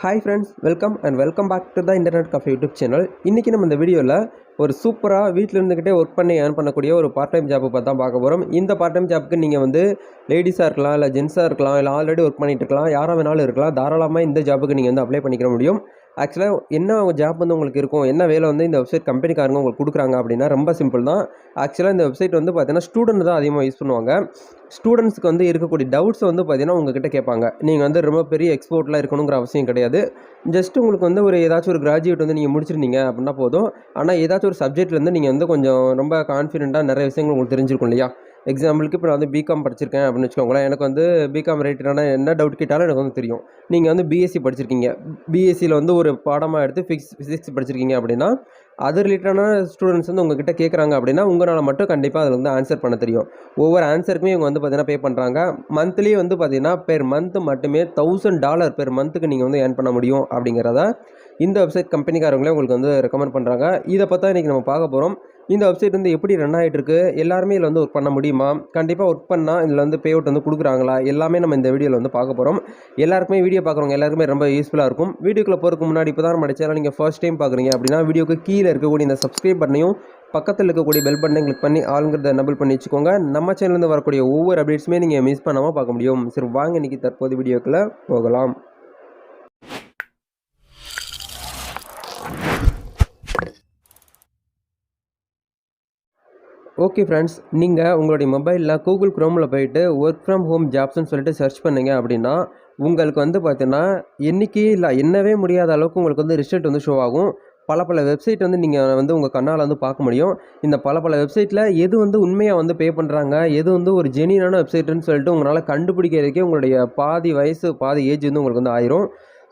Hi friends welcome and welcome back to the internet cafe YouTube channel இன்றைக்கி நம்ம இந்த வீடியோவில் ஒரு சூப்பராக வீட்டில் இருந்துக்கிட்டே ஒர்க் பண்ணி ஏர்ன் பண்ணக்கூடிய ஒரு பார்ட் டைம் ஜாப்பை பார்த்தா பார்க்க போகிறோம் இந்த பார்ட் டைம் ஜாப்புக்கு நீங்கள் வந்து லேடிஸாக இருக்கலாம் இல்லை ஜென்ஸாக இருக்கலாம் இல்லை ஆல்ரெடி ஒர்க் பண்ணிட்டு இருக்கலாம் யாராக வேணாலும் இருக்கலாம் தாராளமாக இந்த ஜாப்புக்கு நீங்கள் வந்து அப்ளை பண்ணிக்கிற முடியும். ஆக்சுவலாக என்ன ஜாப் வந்து உங்களுக்கு இருக்கும்? என்ன வேலை வந்து இந்த வெப்சைட் கம்பெனிக்காரங்க உங்களுக்கு கொடுக்குறாங்க அப்படின்னா ரொம்ப சிம்பிள் தான். ஆக்சுவலாக இந்த வெப்சைட் வந்து பார்த்தீங்கன்னா ஸ்டூடெண்ட் தான் அதிகமாக யூஸ் பண்ணுவாங்க. ஸ்டூடெண்ட்ஸ்க்கு வந்து இருக்கக்கூடிய டவுட்ஸ் வந்து பார்த்தீங்கன்னா உங்ககிட்ட கேட்பாங்க. நீங்கள் வந்து ரொம்ப பெரிய எக்ஸ்போர்ட்லாம் இருக்கணுங்கிற அவசியம் கிடையாது. ஜஸ்ட் உங்களுக்கு வந்து ஒரு ஏதாச்சும் ஒரு கிராஜுவேட் வந்து நீங்கள் முடிச்சிருந்தீங்க அப்படின்னா போதும். ஆனால் ஏதாச்சும் ஒரு சப்ஜெக்ட்லேருந்து நீங்கள் வந்து கொஞ்சம் ரொம்ப கான்ஃபிடென்ட்டாக நிறைய விஷயங்கள் உங்களுக்கு தெரிஞ்சிருக்கும் இல்லையா? எக்ஸாம்பிளுக்கு இப்போ நான் வந்து பிகாம் படிச்சிருக்கேன் அப்படின்னு வச்சுக்கோங்களேன். எனக்கு வந்து பிகாம் ரிலேட்டடான என்ன டவுட் கேட்டாலும் எனக்கு வந்து தெரியும். நீங்கள் வந்து பிஎஸ்சி படிச்சிருக்கீங்க. பிஎஸ்சியில் வந்து ஒரு பாடமாக எடுத்து ஃபிக்ஸ் ஃபிசிக்ஸ் படிச்சிருக்கீங்க அப்படின்னா அது ரிலேட்டடான ஸ்டூடெண்ட்ஸ் வந்து உங்ககிட்ட கேட்குறாங்க அப்படின்னா உங்களால் மட்டும் கண்டிப்பாக அதில் வந்து ஆன்சர் பண்ண தெரியும். ஒவ்வொரு ஆன்சருக்குமே இவங்க வந்து பார்த்தீங்கன்னா பே பண்ணுறாங்க மந்த்லி வந்து பார்த்தீங்கன்னா பெர் மந்த் மட்டுமே தௌசண்ட் டாலர் பெர் மந்த்துக்கு நீங்கள் வந்து ஏர்ன் பண்ண முடியும் அப்படிங்கிறத இந்த வெப்சைட் கம்பெனிக்காரங்களே உங்களுக்கு வந்து ரெக்கமெண்ட் பண்ணுறாங்க இதை பார்த்தா இன்றைக்கி நம்ம பார்க்க போகிறோம் இந்த வெப்சைட் வந்து எப்படி ரன் ஆகிட்டு இருக்கு எல்லாருமே இதில் வந்து ஒர்க் பண்ண முடியுமா? கண்டிப்பாக ஒர்க் பண்ணால் இதில் வந்து பே அவுட் வந்து கொடுக்குறாங்களா? எல்லாமே நம்ம இந்த வீடியோவில் வந்து பார்க்க போகிறோம் எல்லாருக்குமே வீடியோ பார்க்குறவங்க எல்லாருக்குமே ரொம்ப யூஸ்ஃபுல்லாக இருக்கும். வீடியோக்குள்ளே போகிறதுக்கு முன்னாடி இப்போ தான் நம்ம சேனல் நீங்கள் ஃபர்ஸ்ட் டைம் பார்க்குறீங்க அப்படின்னா வீடியோக்கு கீழே இருக்கக்கூடிய இந்த சப்ஸ்கிரைப் பட்டனையும் பக்கத்தில் இருக்கக்கூடிய பெல் பட்டனை கிளிக் பண்ணி ஆளுங்கிறத நபிள் பண்ணி வச்சுக்கோங்க. நம்ம சேனல்லேருந்து வரக்கூடிய ஒவ்வொரு அப்டேட்ஸுமே நீங்கள் மிஸ் பண்ணாமல் பார்க்க முடியும். சரி வாங்க இன்றைக்கி தற்போது வீடியோக்குள்ளே போகலாம். ஓகே ஃப்ரெண்ட்ஸ் நீங்கள் உங்களுடைய மொபைலில் கூகுள் க்ரோமில் போயிட்டு ஒர்க் ஃப்ரம் ஹோம் ஜாப்ஸ்னு சொல்லிட்டு சர்ச் பண்ணீங்க அப்படின்னா உங்களுக்கு வந்து பார்த்தீங்கன்னா என்றைக்கு இல்லை என்னவே முடியாத அளவுக்கு உங்களுக்கு வந்து ரிசல்ட் வந்து ஷோ ஆகும். பல பல வெப்சைட் வந்து நீங்கள் வந்து உங்கள் கண்ணால் வந்து பார்க்க முடியும். இந்த பல பல வெப்சைட்டில் எது வந்து உண்மையாக வந்து பே பண்ணுறாங்க எது வந்து ஒரு ஜெனியனான வெப்சைட்டுன்னு சொல்லிட்டு உங்களால் கண்டுபிடிக்கிறதுக்கே உங்களுடைய பாதி வயசு பாதி ஏஜ் வந்து உங்களுக்கு வந்து ஆயிரும்.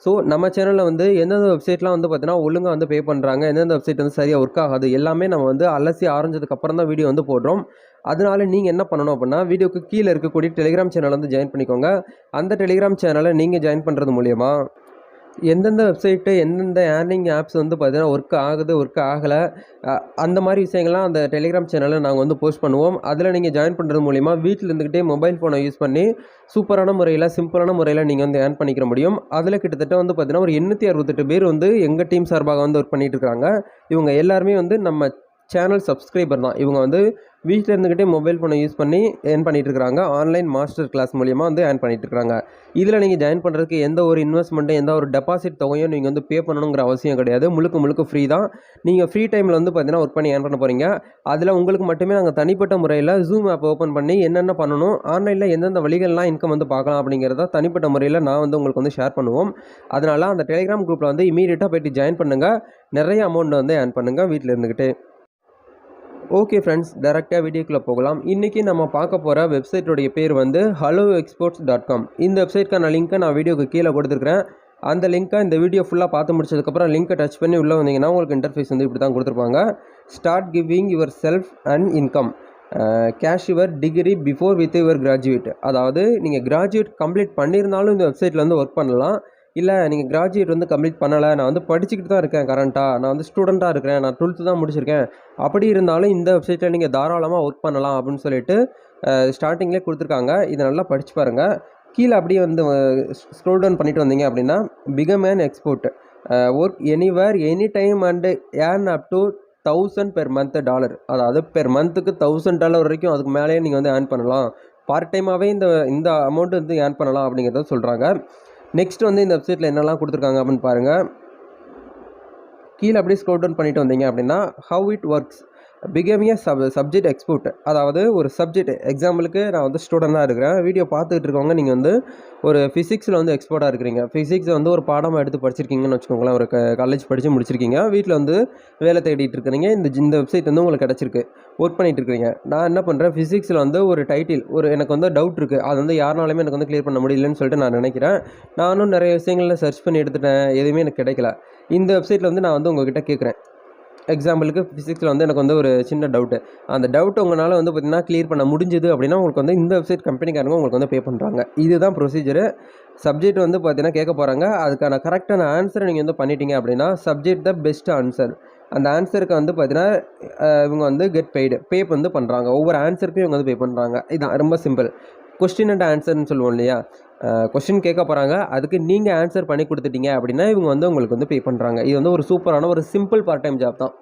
ஸோ நம்ம சேனலில் வந்து எந்தெந்த வெப்சைட்லாம் வந்து பார்த்தீங்கன்னா ஒழுங்காக வந்து பே பண்ணுறாங்க எந்தெந்த வெப்சைட் வந்து சரியாக ஒர்க் ஆகாது? எல்லாமே நம்ம வந்து அலசி ஆரஞ்சதுக்கப்புறம் தான் வீடியோ வந்து போடுறோம். அதனால நீங்கள் என்ன பண்ணணும் அப்படின்னா வீடியோக்கு கீழே இருக்கக்கூடிய டெலிகிராம் சேனல் வந்து ஜாயின் பண்ணிக்கோங்க. அந்த டெலிகிராம் சேனலை நீங்கள் ஜாயின் பண்ணுறது மூலியமாக எந்தெந்த வெப்சைட்டு எந்தெந்த ஏர்னிங் ஆப்ஸ் வந்து பார்த்தீங்கன்னா ஒர்க் ஆகுது ஒர்க் ஆகலை அந்த மாதிரி விஷயங்கள்லாம் அந்த டெலிகிராம் சேனலில் நாங்கள் வந்து போஸ்ட் பண்ணுவோம். அதில் நீங்கள் ஜாயின் பண்ணுறது மூலிமா வீட்டில் இருந்துக்கிட்டே மொபைல் ஃபோனை யூஸ் பண்ணி சூப்பரான முறையில் சிம்பிளான முறையில் நீங்கள் வந்து ஏர்ன் பண்ணிக்கிற முடியும். அதில் கிட்டத்தட்ட வந்து பார்த்தீங்கன்னா ஒரு எண்ணூற்றி அறுபத்தெட்டு பேர் வந்து எங்கள் டீம் சார்பாக வந்து ஒர்க் பண்ணிகிட்டு இருக்காங்க. இவங்க எல்லாருமே வந்து நம்ம சேனல் சப்ஸ்கிரைபர் தான். இவங்க வந்து வீட்டில் இருந்துக்கிட்டே மொபைல் ஃபோனை யூஸ் பண்ணி ஏர்ன் பண்ணிகிட்டு இருக்கிறாங்க ஆன்லைன் மாஸ்டர் கிளாஸ் மூலியமாக வந்து ஏர்ன் பண்ணிகிட்டு இருக்காங்க இதில் நீங்கள் ஜாயின் பண்ணுறதுக்கு எந்த ஒரு இன்வெஸ்ட்மெண்ட்டும் எந்த ஒரு டெபாசிட் தொகையும் நீங்கள் வந்து பே பண்ணணுங்கிற அவசியம் கிடையாது. முழுக்க முழுக்க ஃப்ரீ தான். நீங்கள் ஃப்ரீ டைமில் வந்து பார்த்தீங்கன்னா ஒர்க் பண்ணி ஏர்ன் பண்ண போகிறீங்க அதில் உங்களுக்கு மட்டுமே நாங்கள் தனிப்பட்ட முறையில் ஜூம் ஆப் ஓப்பன் பண்ணி என்னென்ன பண்ணணும் ஆன்லைனில் எந்தெந்த வழிகள்லாம் இன்கம் வந்து பார்க்கலாம் அப்படிங்கிறத தனிப்பட்ட முறையில் நான் வந்து உங்களுக்கு வந்து ஷேர் பண்ணுவோம். அதனால் அந்த டெலிகிராம் குரூப்பில் வந்து இமீடியட்டாக போய்ட்டு ஜாயின் பண்ணுங்கள் நிறைய அமௌண்ட் வந்து ஏர்ன் பண்ணுங்கள் வீட்டில் இருந்துக்கிட்டே ஓகே ஃப்ரெண்ட்ஸ் டேரெக்டாக வீடியோக்குள்ளே போகலாம். இன்றைக்கி நம்ம பார்க்க போகிற வெப்சைட்டோடைய பேர் வந்து ஹலோ எக்ஸ்போர்ட்ஸ் டாட் காம் இந்த வெப்சைட்க்கான லிங்க்கை நான் வீடியோக்கு கீழே கொடுத்துருக்கிறேன். அந்த லிங்க்கை இந்த வீடியோ ஃபுல்லாக பார்த்து முடிச்சதுக்கப்புறம் லிங்க்கை டச் பண்ணி உள்ளே வந்தீங்கன்னா உங்களுக்கு இன்டர்ஃபேஸ் வந்து இப்படி தான் கொடுத்துருப்பாங்க. Start giving yourself and income cash your degree before with your graduate அதாவது நீங்கள் கிராஜுவேட் கம்ப்ளீட் பண்ணியிருந்தாலும் இந்த வெப்சைட்டில் வந்து ஒர்க் பண்ணலாம். இல்லை நீங்கள் கிராஜுவேட் வந்து கம்ப்ளீட் பண்ணலை. நான் வந்து படிச்சுக்கிட்டு தான் இருக்கேன் கரண்ட்டாக நான் வந்து ஸ்டூடெண்ட்டாக இருக்கிறேன். நான் டுவெல்த்து தான் முடிச்சிருக்கேன். அப்படி இருந்தாலும் இந்த வெப்சைட்டில் நீங்கள் தாராளமாக ஒர்க் பண்ணலாம் அப்படின்னு சொல்லிட்டு ஸ்டார்டிங்லேயே கொடுத்துருக்காங்க. இதை நல்லா படித்து பாருங்கள் கீழே அப்படியே வந்து ஸ்க்ரோல் டவுன் பண்ணிட்டு வந்தீங்க அப்படின்னா become man export work anywhere any time and earn up to thousand per month dollar அதாவது பெர் மந்த்துக்கு தௌசண்ட் டாலர் வரைக்கும் அதுக்கு மேலேயே நீங்கள் வந்து ஏர்ன் பண்ணலாம். பார்ட் டைமாகவே இந்த இந்த அமௌண்ட் வந்து ஏர்ன் பண்ணலாம் அப்படிங்கிறத சொல்கிறாங்க நெக்ஸ்ட் வந்து இந்த வெப்சைட்டில் என்னெல்லாம் கொடுத்துருக்காங்க அப்படின்னு பாருங்கள் கீழே அப்படியே ஸ்க்ரோல் டவுன் பண்ணிட்டு வந்தீங்க அப்படின்னா how it works becoming sub subject export அதாவது ஒரு சப்ஜெக்ட் எக்ஸாம்பிளுக்கு நான் வந்து ஸ்டூடெண்டாக இருக்கிறேன். வீடியோ பார்த்துக்கிட்டு இருக்கவங்க நீங்கள் வந்து ஒரு ஃபிசிக்ஸில் வந்து எக்ஸ்போர்ட்டாக இருக்கிறீங்க. ஃபிசிக்ஸ் வந்து ஒரு பாடமாக எடுத்து படிச்சிருக்கீங்கன்னு வச்சுக்கோங்களேன். ஒரு காலேஜ் படித்து முடிச்சிருக்கீங்க. வீட்டில் வந்து வேலை தேடிட்டு இருக்கிறீங்க. இந்த இந்த வெப்சைட் வந்து உங்களுக்கு கிடச்சிருக்கு. ஒர்க் பண்ணிகிட்டு இருக்கிறீங்க. நான் என்ன பண்ணுறேன் ஃபிசிக்ஸில் வந்து ஒரு டைட்டில் ஒரு எனக்கு வந்து டவுட் இருக்குது அது வந்து யாருனாலுமே எனக்கு வந்து கிளியர் பண்ண முடியலன்னு சொல்லிட்டு நான் நினைக்கிறேன். நானும் நிறைய விஷயங்களில் சர்ச் பண்ணி எடுத்துட்டேன். எதுவுமே எனக்கு கிடைக்கல. இந்த வெப்சைட்டில் வந்து நான் வந்து உங்ககிட்ட கேட்குறேன். எக்ஸாம்பிளுக்கு ஃபிசிக்ஸில் வந்து எனக்கு வந்து ஒரு சின்ன டவுட்டு அந்த டவுட் உங்களால் வந்து பார்த்திங்கன்னா கிளியர் பண்ண முடிஞ்சுது அப்படின்னா உங்களுக்கு வந்து இந்த வெப்சைட் கம்பெனிக்காரங்க உங்களுக்கு வந்து பே பண்ணுறாங்க இதுதான் ப்ரொசீஜரு சப்ஜெக்ட் வந்து பார்த்தீங்கன்னா கேட்க போகிறாங்க அதுக்கான கரெக்டான ஆன்சரை நீங்கள் வந்து பண்ணிட்டீங்க அப்படின்னா சப்ஜெக்ட் த பெஸ்ட் ஆன்சர் அந்த ஆன்சருக்கு வந்து பார்த்தீங்கன்னா இவங்க வந்து கெட் பெய்டு பே வந்து பண்ணுறாங்க ஒவ்வொரு ஆன்சருக்கும் இவங்க வந்து பே பண்ணுறாங்க இதுதான் ரொம்ப சிம்பிள் கொஸ்டின் அண்ட் ஆன்சர்னு சொல்லுவோம் இல்லையா? கொஸ்டின் கேட்க போகிறாங்க அதுக்கு நீங்கள் ஆன்சர் பண்ணி கொடுத்துட்டீங்க அப்படின்னா இவங்க வந்து உங்களுக்கு வந்து பே பண்ணுறாங்க இது வந்து ஒரு சூப்பரான ஒரு சிம்பிள் பார்ட் டைம் ஜாப் தான்.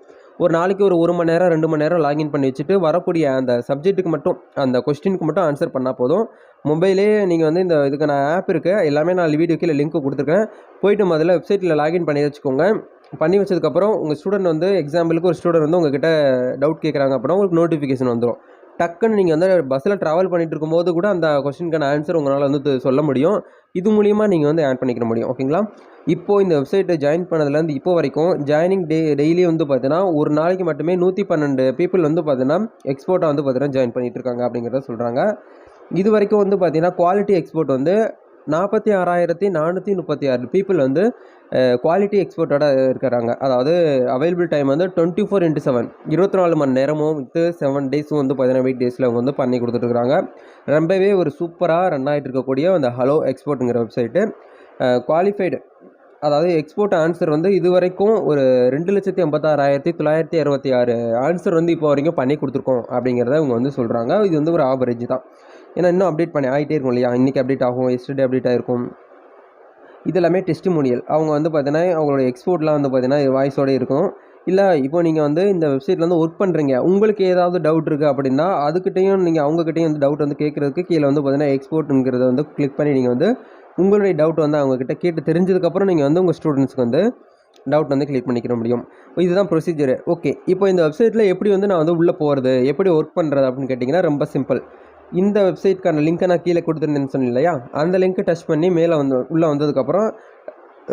ஒரு நாளைக்கு ஒரு ஒரு மணி நேரம் ரெண்டு மணி நேரம் லாகின் பண்ணி வச்சுட்டு வரக்கூடிய அந்த சப்ஜெக்ட்டுக்கு மட்டும் அந்த கொஸ்டினுக்கு மட்டும் ஆன்சர் பண்ணால் போதும். மொபைலே நீங்கள் வந்து இந்த இதுக்கான ஆப் இருக்குது எல்லாமே நான் வீடியோ கீழே லிங்க் கொடுத்துருக்கேன். போயிட்டு முதல்ல வெப்சைட்டில் லாகின் பண்ணி வச்சுக்கோங்க. பண்ணி வச்சதுக்கப்புறம் உங்கள் ஸ்டூடெண்ட் வந்து எக்ஸாம்பிளுக்கு ஒரு ஸ்டூடெண்ட் வந்து உங்ககிட்ட டவுட் கேட்குறாங்க அப்படின்னா உங்களுக்கு நோட்டிஃபிகேஷன் வந்துடும் டக்குன்னு நீங்கள் வந்து பஸ்ஸில் ட்ராவல் பண்ணிட்டு இருக்கும்போது கூட அந்த கொஸ்டினுக்கான ஆன்சர் உங்களால் வந்து சொல்ல முடியும். இது மூலிமா நீங்கள் வந்து ஆட் பண்ணிக்க முடியும். ஓகேங்களா இப்போது இந்த வெப்சைட்டை ஜாயின் பண்ணதுலேருந்து இப்போ வரைக்கும் ஜாயினிங் டே டெய்லி வந்து பார்த்தீங்கன்னா ஒரு நாளைக்கு மட்டுமே நூற்றி பன்னெண்டு பீப்புள் வந்து பார்த்தீங்கன்னா எக்ஸ்போர்ட்டாக வந்து பார்த்தீங்கன்னா ஜாயின் பண்ணிட்டு இருக்காங்க அப்படிங்கிறத சொல்கிறாங்க இது வரைக்கும் வந்து பார்த்தீங்கன்னா குவாலிட்டி எக்ஸ்போர்ட் வந்து நாற்பத்தி ஆறாயிரத்தி நானூற்றி முப்பத்தி ஆறு பீப்புள் வந்து குவாலிட்டி எக்ஸ்போர்ட்டோட இருக்கிறாங்க. அதாவது அவைலபிள் டைம் வந்து டுவெண்ட்டி ஃபோர் இன்ட்டு செவன் இருபத்தி நாலு மணி நேரமும் வித்து செவன் டேஸும் வந்து பார்த்தீங்கன்னா வெயிட் டேஸில் அவங்க வந்து பண்ணி கொடுத்துட்ருக்காங்க ரொம்பவே ஒரு சூப்பராக ரன் ஆகிட்டு இருக்கக்கூடிய அந்த ஹலோ எக்ஸ்போர்ட்டுங்கிற வெப்சைட்டு குவாலிஃபைடு அதாவது எக்ஸ்போர்ட் ஆன்சர் வந்து இது வரைக்கும் ஒரு ரெண்டு லட்சத்தி ஐம்பத்தாறாயிரத்தி தொள்ளாயிரத்தி அறுபத்தி ஆறு ஆன்சர் வந்து இப்போ வரைக்கும் பண்ணி கொடுத்துருக்கோம் அப்படிங்கிறத இவங்க வந்து சொல்கிறாங்க இது வந்து ஒரு ஆவரேஜ் தான். ஏன்னா இன்னும் அப்டேட் பண்ணி ஆகிட்டே இருக்கும் இல்லையா? இன்றைக்கி அப்டேட் ஆகும் எஸ்டர்டே அப்டேட் ஆகிருக்கும் இதெல்லாமே டெஸ்டிமோனியல் அவங்க வந்து பார்த்தீங்கன்னா அவங்களோட எக்ஸ்போர்ட்லாம் வந்து பார்த்தீங்கன்னா வாய்ஸோட இருக்கும். இல்லை இப்போ நீங்கள் வந்து இந்த வெப்சைட்டில் வந்து ஒர்க் பண்ணுறீங்க உங்களுக்கு ஏதாவது டவுட் இருக்குது அப்படின்னா அதுக்கிட்டையும் நீங்கள் அவங்கக்கிட்டையும் வந்து டவுட் வந்து கேட்குறதுக்கு கீழே வந்து பார்த்தீங்கன்னா எக்ஸ்போர்ட்டுங்கிறத வந்து கிளிக் பண்ணி நீங்கள் வந்து உங்களுடைய டவுட் வந்து அவங்கக்கிட்ட கேட்டு தெரிஞ்சதுக்கப்புறம் நீங்கள் வந்து உங்கள் ஸ்டூடெண்ட்ஸ்க்கு வந்து டவுட் வந்து கிளிக் பண்ணிக்கிற முடியும். இதுதான் ப்ரொசீஜர் ஓகே இப்போ இந்த வெப்சைட்டில் எப்படி வந்து நான் வந்து உள்ளே போகிறது எப்படி ஒர்க் பண்ணுறது அப்படின்னு கேட்டிங்கன்னா ரொம்ப சிம்பிள் இந்த வெப்சைட்க்கான லிங்க்கை நான் கீழே கொடுத்துருந்தேன்னு சொன்னேன் இல்லையா அந்த லிங்க்கை டச் பண்ணி மேலே வந்து உள்ளே வந்ததுக்கப்புறம்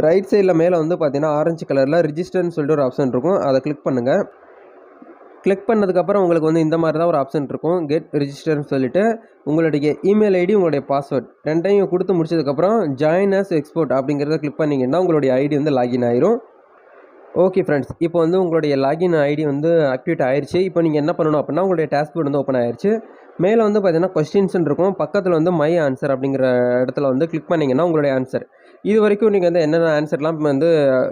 ரைட் சைடில் மேலே வந்து பார்த்தீங்கன்னா ஆரஞ்சு கலரில் ரிஜிஸ்டர்னு சொல்லிட்டு ஒரு ஆப்ஷன் இருக்கும். அதை கிளிக் பண்ணுங்கள் கிளிக் பண்ணதுக்கப்புறம் உங்களுக்கு வந்து இந்த மாதிரி தான் ஒரு ஆப்ஷன் இருக்கும். கெட் ரிஜிஸ்டர்னு சொல்லிட்டு உங்களுடைய இமெயில் ஐடி உங்களுடைய பாஸ்வேர்ட் ரெண்டையும் கொடுத்து முடிச்சதுக்கப்புறம் ஜாயின் அஸ் எக்ஸ்போர்ட் அப்படிங்கிறத கிளிக் பண்ணிங்கன்னா உங்களுடைய ஐடி வந்து லாகின் ஆயிரும். ஓகே ஃப்ரெண்ட்ஸ் இப்போ வந்து உங்களுடைய லாகின் ஐடி வந்து ஆக்டிவேட் ஆயிடுச்சு இப்போ நீங்கள் என்ன பண்ணணும் அப்படின்னா உங்களுடைய டேஷ்போர்ட் வந்து ஓப்பன் ஆயிடுச்சு மேலே வந்து பார்த்தீங்கன்னா கொஸ்டின்ஸ்னு இருக்கும். பக்கத்தில் வந்து மை ஆன்சர் அப்படிங்கிற இடத்துல வந்து கிளிக் பண்ணிங்கன்னா உங்களுடைய ஆன்சர் இது வரைக்கும் நீங்கள் வந்து என்னென்ன ஆன்சர்லாம் வந்து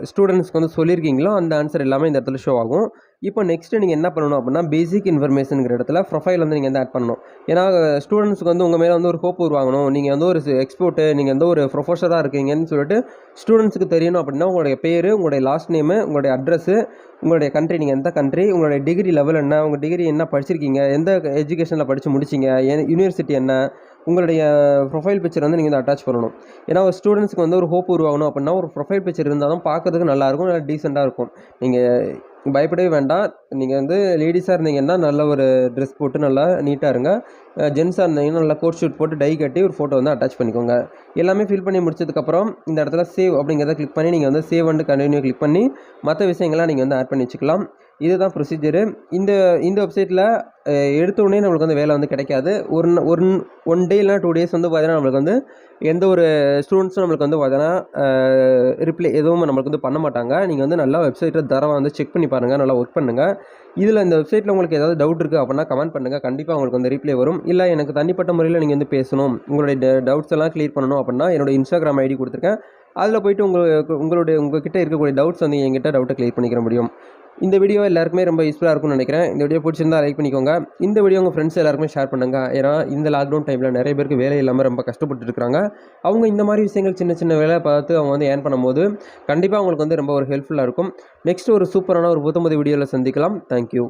ஸ்டூடெண்ட்ஸ்க்கு வந்து சொல்லியிருக்கீங்களோ அந்த ஆன்சர் எல்லாமே இந்த இடத்துல ஷோ ஆகும். இப்போ நெக்ஸ்ட்டு நீங்கள் என்ன பண்ணணும் அப்படின்னா பேசிக் இன்ஃபர்மேஷனுங்கிற இடத்துல ப்ரொஃபைல் வந்து நீங்கள் வந்து ஆட் பண்ணணும். ஏன்னா ஸ்டூடெண்ட்ஸ்க்கு வந்து உங்கள் மேலே வந்து ஒரு ஹோப் உருவாகணும். நீங்கள் வந்து ஒரு எக்ஸ்போர்ட்டு நீங்கள் வந்து ஒரு ப்ரொஃபஸராக இருக்கீங்கன்னு சொல்லிட்டு ஸ்டூடெண்ட்ஸுக்கு தெரியணும் அப்படின்னா உங்களுடைய பேர் உங்களுடைய லாஸ்ட் நேமு உங்களுடைய அட்ரஸ்ஸு உங்களுடைய கண்ட்ரி நீங்கள் எந்த கண்ட்ரி உங்களுடைய டிகிரி லெவல் என்ன உங்கள் டிகிரி என்ன படிச்சிருக்கீங்க எந்த எஜுகேஷனில் படித்து முடிச்சிங்க யூனிவர்சிட்டி என்ன உங்களுடைய ப்ரொஃபைல் பிக்சர் வந்து நீங்கள் வந்து அட்டாச் பண்ணணும். ஏன்னா ஒரு ஸ்டூடெண்ட்ஸ்க்கு வந்து ஒரு ஹோப் உருவாகணும் அப்படின்னா ஒரு ப்ரொஃபைல் பிக்சர் இருந்தால் தான் பார்க்கறதுக்கு நல்லாயிருக்கும் நல்லா டீசெண்டாக இருக்கும். நீங்கள் பயப்படவே வேண்டாம். நீங்கள் வந்து லேடிஸாக இருந்தீங்கன்னா நல்ல ஒரு ட்ரெஸ் போட்டு நல்லா நீட்டாக இருங்க. ஜென்ஸாக இருந்தீங்கன்னா நல்லா கோட் ஷூட் போட்டு டை கட்டி ஒரு ஃபோட்டோ வந்து அட்டாச் பண்ணிக்கோங்க. எல்லாமே ஃபில் பண்ணி முடிச்சதுக்கப்புறம் இந்த இடத்துல சேவ் அப்படிங்கிறத கிளிக் பண்ணி நீங்கள் வந்து சேவ் அண்டு கண்டினியூ கிளிக் பண்ணி மற்ற விஷயங்கள்லாம் நீங்கள் வந்து ஆட் பண்ணி வச்சுக்கலாம். இதுதான் ப்ரொசீஜரு இந்த இந்த வெப்சைட்டில் எடுத்தோடனே நம்மளுக்கு வந்து வேலை வந்து கிடைக்காது. ஒரு ஒன் ஒன் டே இல்லைனா டூ டேஸ் வந்து பார்த்தீங்கன்னா நம்மளுக்கு வந்து எந்த ஒரு ஸ்டூடெண்ட்ஸும் நம்மளுக்கு வந்து பார்த்தீங்கன்னா ரிப்ளை எதுவும் நம்மளுக்கு வந்து பண்ண மாட்டாங்க. நீங்கள் வந்து நல்லா வெப்சைட்டை தரமாக வந்து செக் பண்ணி பாருங்கள் நல்லா ஒர்க் பண்ணுங்கள் இதில் இந்த வெப்சைட்டில் உங்களுக்கு ஏதாவது டவுட் இருக்குது அப்படின்னா கமெண்ட் பண்ணுங்கள் கண்டிப்பாக உங்களுக்கு வந்து ரிப்ளை வரும். இல்லை எனக்கு தனிப்பட்ட முறையில் நீங்கள் வந்து பேசணும். உங்களுடைய டவுட்ஸ் எல்லாம் க்ளியர் பண்ணணும் அப்படின்னா என்னோட இன்ஸ்டாகிராம் ஐடி கொடுத்துருக்கேன். அதில் போயிட்டு உங்களுக்கு உங்களுடைய உங்ககிட்ட இருக்கக்கூடிய டவுட்ஸ் வந்து என்கிட்ட டவுட்டை க்ளியர் பண்ணிக்கிற முடியும். இந்த வீடியோ எல்லாருக்குமே ரொம்ப யூஸ்ஃபுல்லாக இருக்கும்னு நினைக்கிறேன். இந்த வீடியோ பிடிச்சிருந்தா லைக் பண்ணிக்கோங்க. இந்த வீடியோ உங்கள் ஃப்ரெண்ட்ஸ் எல்லாருக்குமே ஷேர் பண்ணுங்க. ஏன்னா இந்த லாக்டவுன் டைமில் நிறைய பேருக்கு வேலை இல்லாமல் ரொம்ப கஷ்டப்பட்டு இருக்காங்க. அவங்க இந்த மாதிரி விஷயங்கள் சின்ன சின்ன வேலை பார்த்து அவங்க வந்து ஏர்ன் பண்ணும்போது கண்டிப்பாக அவங்களுக்கு வந்து ரொம்ப ஒரு ஹெல்ப்ஃபுல்லாக இருக்கும். நெக்ஸ்ட் ஒரு சூப்பரான ஒரு புத்தம்பது வீடியோவில் சந்திக்கலாம். தேங்க்யூ